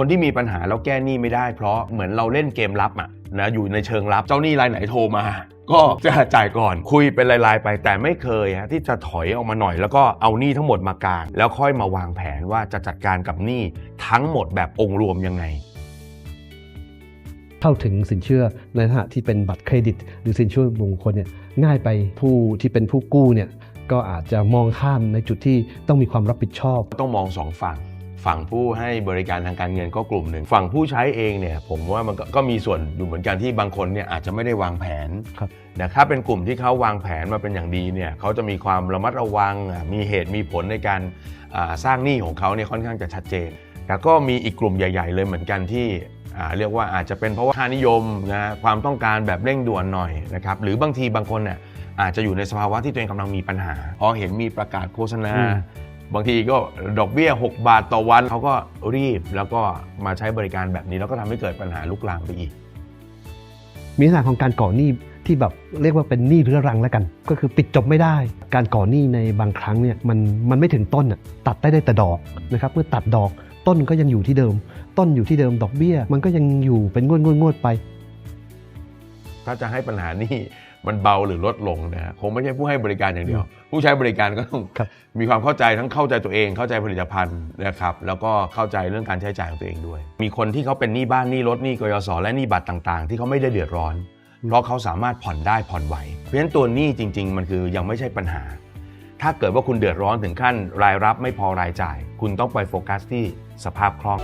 คนที่มีปัญหาแล้วแก้หนี้ไม่ได้ เพราะเหมือนเราเล่นเกมลับอะนะอยู่ในเชิงลับเจ้าหนี้รายไหนโทรมา ก็จะจ่ายก่อนคุยเป็นรายๆไปแต่ไม่เคยฮะที่จะถอยออกมาหน่อย แล้วก็เอาหนี้ทั้งหมดมากางแล้วค่อยมาวางแผนว่าจะจัดการกับหนี้ทั้งหมดแบบองค์รวมยังไงเข้าถึงสินเชื่อในฐานะที่เป็นบัตรเครดิต หรือสินเชื่อบุคคลเนี่ยง่ายไปผู้ที่เป็นผู้กู้เนี่ยก็อาจจะมองข้ามในจุดที่ต้องมีความรับผิดชอบ ต้องมองสองฝั่ง ฝั่งผู้ให้บริการทางการเงินก็กลุ่มหนึ่ง ฝั่งผู้ใช้เองเนี่ยผมว่ามันก็ก็มีส่วนอยู่เหมือนกันที่บางคนเนี่ยอาจจะไม่ได้วางแผนครับนะถ้าเป็นกลุ่มที่เขาวางแผนมาเป็นอย่างดีเนี่ยเขาจะมีความระมัดระวังอะมีเหตุมีผลในการอ่าสร้างหนี้ของเขาเนี่ยค่อนข้างจะชัดเจนแต่ก็มีอีกกลุ่มใหญ่ ๆ เลยเหมือนกันที่อ่าเรียกว่าอาจจะเป็นเพราะว่าค่านิยมนะความต้องการแบบเร่งด่วนหน่อยนะครับหรือบางทีบางคนเนี่ยอาจจะอยู่ในสภาวะที่ตัวเองกำลังมีปัญหาพอเห็นมีประกาศโฆษณาอืม บางทีก็ดอกเบี้ย 6 บาทต่อวันเขาก็รีบแล้วก็มาใช้บริการแบบนี้แล้วก็ทำให้เกิดปัญหาลุกลามไปอีก มีลักษณะของการก่อหนี้ที่แบบเรียกว่าเป็นหนี้เรื้อรังแล้วกัน ก็คือปิดจบไม่ได้ การก่อหนี้ในบางครั้งเนี่ยมันมันไม่ถึงต้นตัดได้ได้แต่ดอกนะครับเมื่อตัดดอกต้นก็ยังอยู่ที่เดิม ต้นอยู่ที่เดิมดอกเบี้ย มันก็ยังอยู่เป็นงวดงวดงวดไป ถ้าจะให้ปัญหานี้มันเบาหรือลดลงนะฮะคงไม่ใช่ผู้ให้บริการอย่างเดียว ผู้ใช้บริการก็ต้องครับมีความเข้าใจทั้งเข้าใจตัวเองเข้าใจผลิตภัณฑ์นะครับแล้วก็เข้าใจเรื่องการใช้จ่ายของตัวเองด้วย มีคนที่เขาเป็นหนี้บ้านหนี้รถหนี้กยศและหนี้บัตรต่าง ๆ ที่เขาไม่ได้เดือดร้อนเพราะเขาสามารถผ่อนได้ผ่อนไหวเพราะฉะนั้นตัวหนี้จริง ๆ มันคือยังไม่ใช่ปัญหา ถ้าเกิดว่าคุณเดือดร้อนถึงขั้นรายรับไม่พอรายจ่าย คุณต้องไปโฟกัสที่สภาพคล่อง